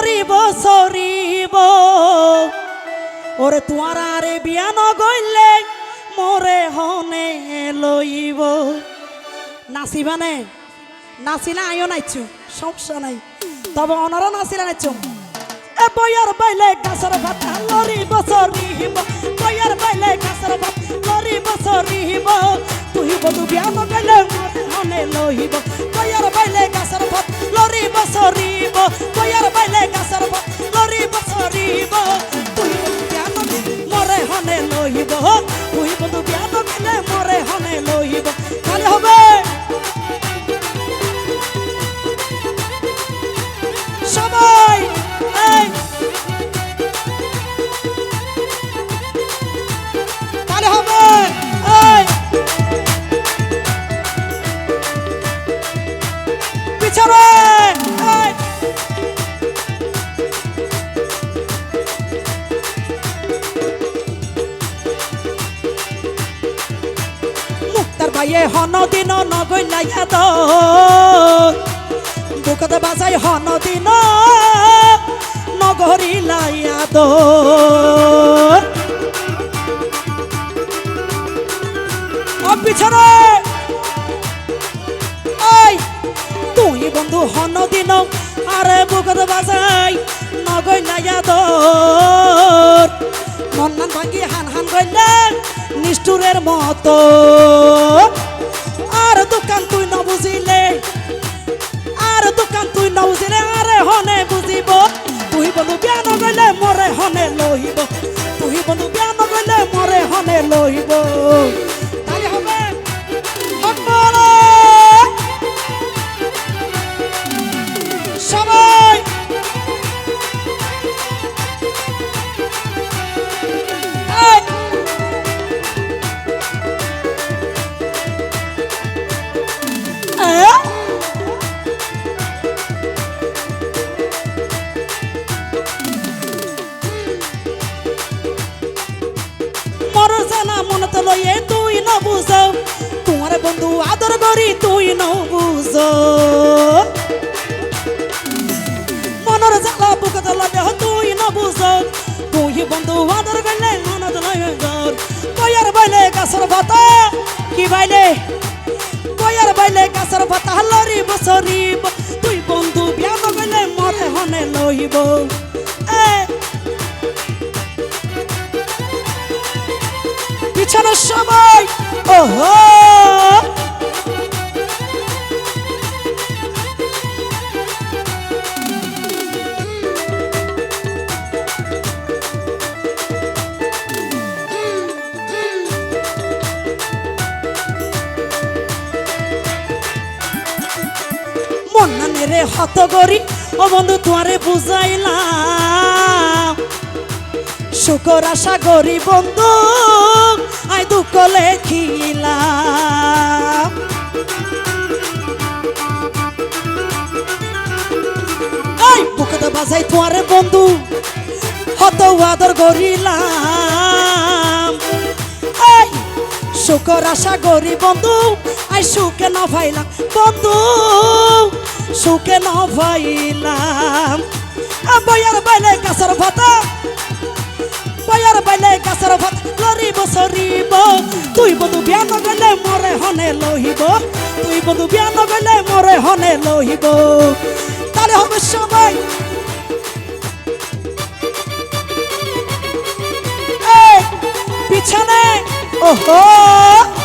লরিব সরিব। ওরে তোমার আরে বিয়া নগইলে মোরে হনে লইব। নাচিবানে নাচিলে আইও নাইছু সমস্যা নাই। তবে অনারা নাচিলে নাইছু এ বইয়ার বাইলে গাছর ভাত লরি বছর রিহিব বইয়ার বাইলে গাছর ভাত লরি বছর রিহিব তুই বধু বিয়া নগইলে মোরে হনে লইব। বইয়ার বাইলে গাছর ভাত লরি বছর বাইলে গাছর লরি বছর তুই বধু বিয়া হনে লইব তুই বধু বিয়া নগইলে মোরে হনে লইব কালে হবে সবাই তাহলে হবে এই পিছনে হন দিন নগইলাইয়া দ বুকতে বাজাই হন দিন নগরিলাইয়া দ ও পিছনে। তুই বন্ধু হন দিন, আরে বুকতে বাজাই নগইলাইয়া দ মন্নান ভাঙ্গি হান হান গইলে নিষ্ঠুরের মতো। দোকান তুই ন বুঝিলে? আর দোকান তুই ন বুঝিলে, আরে হনে বুঝিব। তুই বলু বিয়া নগলে মরে হনে লহিব তুই বন্ধু বন্ধু আদর করি তুই ন বুঝ। মনের জ্বালা বুকত লাগে তুই ন বুঝ। তুই বন্ধু আদর করলে মনত লয় জোর। কয়ার বাইলে গাছর পাতা, কি বাইলে? কয়ার বাইলে গাছর পাতা লরি বসরিব তুই বন্ধু বিয়া নগলে মরে হনে লইব। এ। পিছনে সবাই ওহো! হত করি। ও বন্ধু, তোমারে বুঝাইলাম। শুকর আশা করি বন্ধু, আই দুঃখ লেখিলাম। বাজাই তোমারে বন্ধু, হত আদর করিলাম। এই, শুকর আশা করি বন্ধু, আই সুখে ন ভাইলাম বন্ধু সুখে ন ভাইলাম বয়ার বাইলে গাছর ভাতা। বয়ার বাইলে গাছর ভাত। লরিব, সরিব। তুই বন্ধু বিয়া নগলে মরে হনে লহিব। তুই বন্ধু বিয়া নগলে মরে হনে লহিব। তাহলে হবে সবাই। পিছনে। ওহো!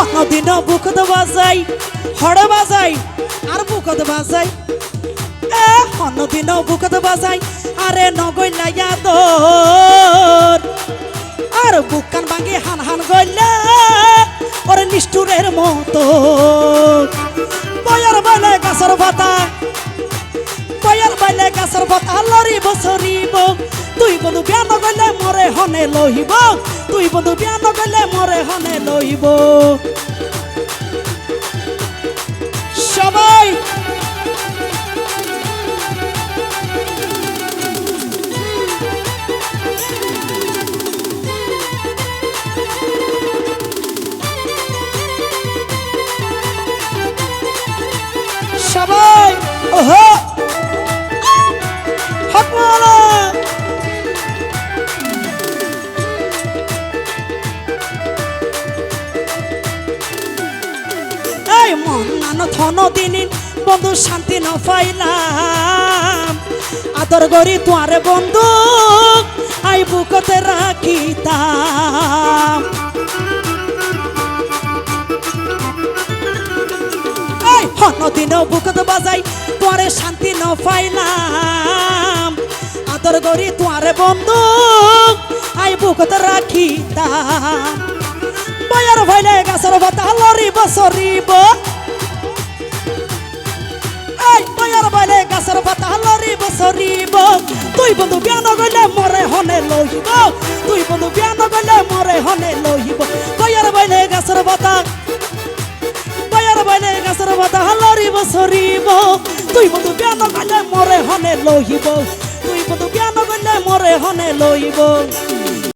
এই হনদিন বুকত বাজাই হড় বাজাই আর বুকত বাজাই এ হনদিন বুকত বাজাই আরে নগইলা ইয়াদর আর বুকান ভাঙি হান হান গইলা, ওরে নিষ্ঠুরের মতো। বয়ার বাইলে গাছর পাতা বয়ার বাইলে গাছের পাতা, লরিব, সরিব। তুই বন্ধু বিয়া নগলে মরে হনে লহিব তুই বন্ধু বিয়া নগলে মরে হনে লহিব দিনিন বন্ধু, শান্তি ন পাইলাম। আদর গরি তোয়ারে বন্ধু, আই বুকতে রাখিতাম। এই হন দিন বুকত বাজাই তোয়ারে শান্তি ন পাইলাম। আদর গরি তোয়ারে বন্ধু, আই বুকত রাখিতাম। বয়ার ভাইলে গাছের পাতা লরিব, সরিব। লরিব সরিব তুই বন্ধু বিয়া নগলে মরে হনে লহিব। তুই বন্ধু বিয়া নগলে মরে হনে লহিব। কয়ার বাইলে গাছর বাতা কয়ার বাইলে গাছর বাতা লরিব সরিব তুই বন্ধু বিয়া নগলে মরে হনে লহিব। তুই বন্ধু বিয়া নগলে মরে হনে লহিব।